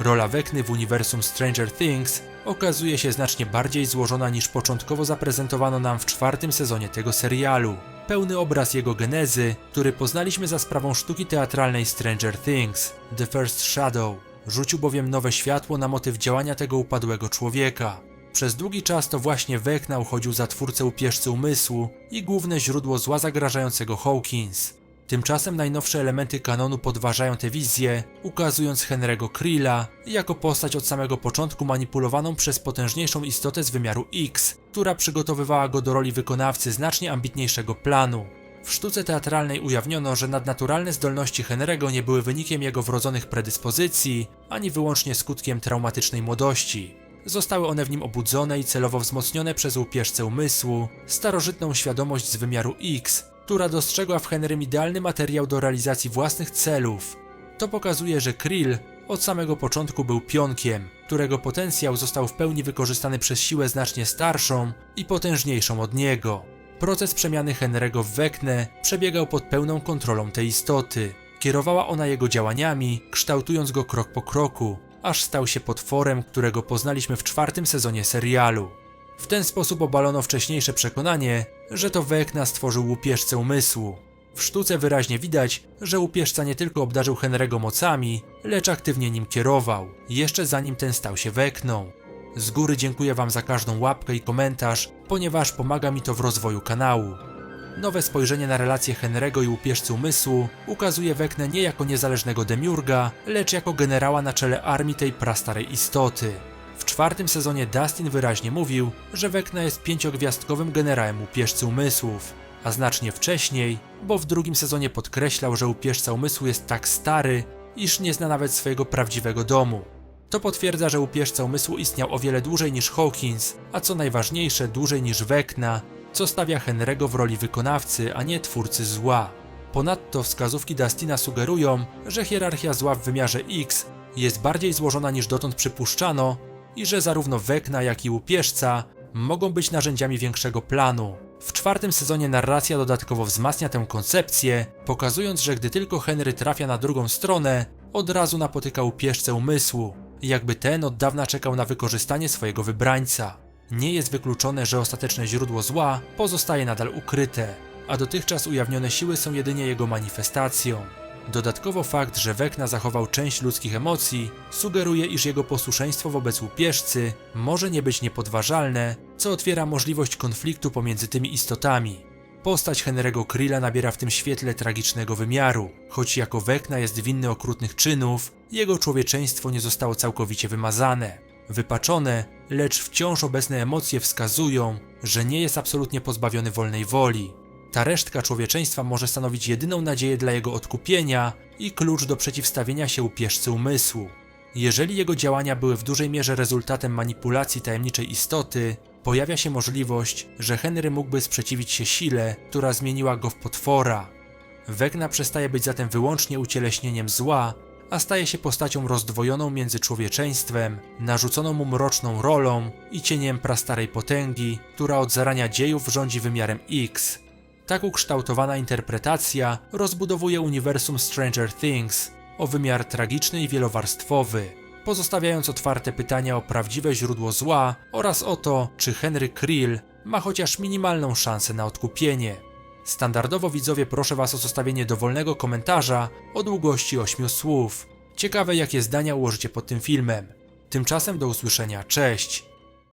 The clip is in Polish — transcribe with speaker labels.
Speaker 1: Rola Wekny w uniwersum Stranger Things okazuje się znacznie bardziej złożona niż początkowo zaprezentowano nam w czwartym sezonie tego serialu. Pełny obraz jego genezy, który poznaliśmy za sprawą sztuki teatralnej Stranger Things, The First Shadow, rzucił bowiem nowe światło na motyw działania tego upadłego człowieka. Przez długi czas to właśnie Vecna uchodził za twórcę upierzcy umysłu i główne źródło zła zagrażającego Hawkins. Tymczasem najnowsze elementy kanonu podważają tę wizję, ukazując Henry'ego Krilla jako postać od samego początku manipulowaną przez potężniejszą istotę z wymiaru X, która przygotowywała go do roli wykonawcy znacznie ambitniejszego planu. W sztuce teatralnej ujawniono, że nadnaturalne zdolności Henry'ego nie były wynikiem jego wrodzonych predyspozycji, ani wyłącznie skutkiem traumatycznej młodości. Zostały one w nim obudzone i celowo wzmocnione przez łupieżcę umysłu, starożytną świadomość z wymiaru X, która dostrzegła w Henrym idealny materiał do realizacji własnych celów. To pokazuje, że Krill od samego początku był pionkiem, którego potencjał został w pełni wykorzystany przez siłę znacznie starszą i potężniejszą od niego. Proces przemiany Henry'ego w Weknę przebiegał pod pełną kontrolą tej istoty. Kierowała ona jego działaniami, kształtując go krok po kroku, aż stał się potworem, którego poznaliśmy w czwartym sezonie serialu. W ten sposób obalono wcześniejsze przekonanie, że to Wekna stworzył łupieżcę umysłu. W sztuce wyraźnie widać, że łupieżca nie tylko obdarzył Henry'ego mocami, lecz aktywnie nim kierował, jeszcze zanim ten stał się Wekną. Z góry dziękuję Wam za każdą łapkę i komentarz, ponieważ pomaga mi to w rozwoju kanału. Nowe spojrzenie na relacje Henry'ego i łupieżcy umysłu ukazuje Weknę nie jako niezależnego demiurga, lecz jako generała na czele armii tej prastarej istoty. W czwartym sezonie Dustin wyraźnie mówił, że Wekna jest pięciogwiazdkowym generałem upieżcy umysłów, a znacznie wcześniej, bo w drugim sezonie podkreślał, że upieżca umysłu jest tak stary, iż nie zna nawet swojego prawdziwego domu. To potwierdza, że upieżca umysłu istniał o wiele dłużej niż Hawkins, a co najważniejsze, dłużej niż Wekna, co stawia Henry'ego w roli wykonawcy, a nie twórcy zła. Ponadto wskazówki Dustina sugerują, że hierarchia zła w wymiarze X jest bardziej złożona niż dotąd przypuszczano i że zarówno Wekna, jak i łupieżca mogą być narzędziami większego planu. W czwartym sezonie narracja dodatkowo wzmacnia tę koncepcję, pokazując, że gdy tylko Henry trafia na drugą stronę, od razu napotyka łupieżcę umysłu, jakby ten od dawna czekał na wykorzystanie swojego wybrańca. Nie jest wykluczone, że ostateczne źródło zła pozostaje nadal ukryte, a dotychczas ujawnione siły są jedynie jego manifestacją. Dodatkowo fakt, że Wekna zachował część ludzkich emocji, sugeruje, iż jego posłuszeństwo wobec łupieżcy może nie być niepodważalne, co otwiera możliwość konfliktu pomiędzy tymi istotami. Postać Henry'ego Krilla nabiera w tym świetle tragicznego wymiaru. Choć jako Wekna jest winny okrutnych czynów, jego człowieczeństwo nie zostało całkowicie wymazane. Wypaczone, lecz wciąż obecne emocje wskazują, że nie jest absolutnie pozbawiony wolnej woli. Ta resztka człowieczeństwa może stanowić jedyną nadzieję dla jego odkupienia i klucz do przeciwstawienia się upieżcy umysłu. Jeżeli jego działania były w dużej mierze rezultatem manipulacji tajemniczej istoty, pojawia się możliwość, że Henry mógłby sprzeciwić się sile, która zmieniła go w potwora. Wegna przestaje być zatem wyłącznie ucieleśnieniem zła, a staje się postacią rozdwojoną między człowieczeństwem, narzuconą mu mroczną rolą i cieniem prastarej potęgi, która od zarania dziejów rządzi wymiarem X. Tak ukształtowana interpretacja rozbudowuje uniwersum Stranger Things o wymiar tragiczny i wielowarstwowy, pozostawiając otwarte pytania o prawdziwe źródło zła oraz o to, czy Henry Krill ma chociaż minimalną szansę na odkupienie. Standardowo widzowie proszę Was o zostawienie dowolnego komentarza o długości 8 słów. Ciekawe jakie zdania ułożycie pod tym filmem. Tymczasem do usłyszenia, cześć!